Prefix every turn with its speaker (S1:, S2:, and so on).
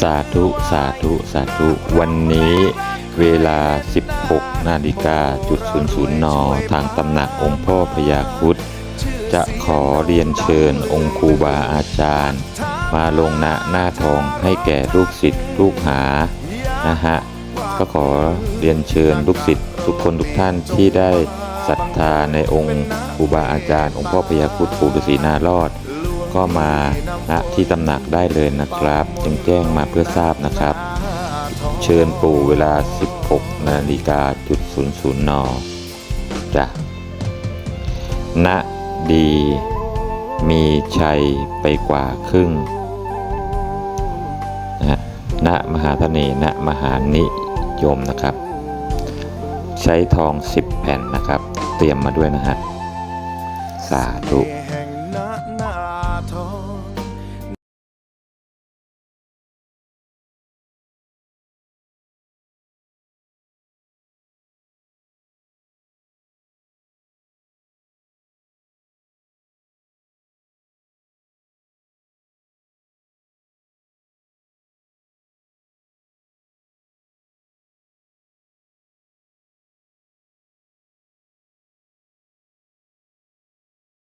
S1: สาธุ สาธุ สาธุ วันนี้เวลา 16 นาฬิกาจุด00นทางตำหนักองค์พ่อพญาคุดจะขอเรียนเชิญองค์ครูบาอาจารย์ มาลงณหน้าทองให้แก่ลูกศิษย์ลูกหา นะฮะ ก็ขอเรียนเชิญลูกศิษย์ทุกคนทุกท่านที่ได้ศรัทธาในองค์ครูบาอาจารย์ องค์พ่อพญาคุดปู่ฤาษีนารอด ก็มาณที่ตำหนักได้เลยนะครับจึงแจ้งมาเพื่อทราบนะครับ เชิญปู่เวลา 16 นาฬิกาจุด00นจ้ะณดี มีชัยไปกว่าครึ่งนะฮะณมหาธเนณมหานิยมนะครับ ใช้ทอง 10 แผ่นนะครับ เตรียมมาด้วยนะฮะ สาธุ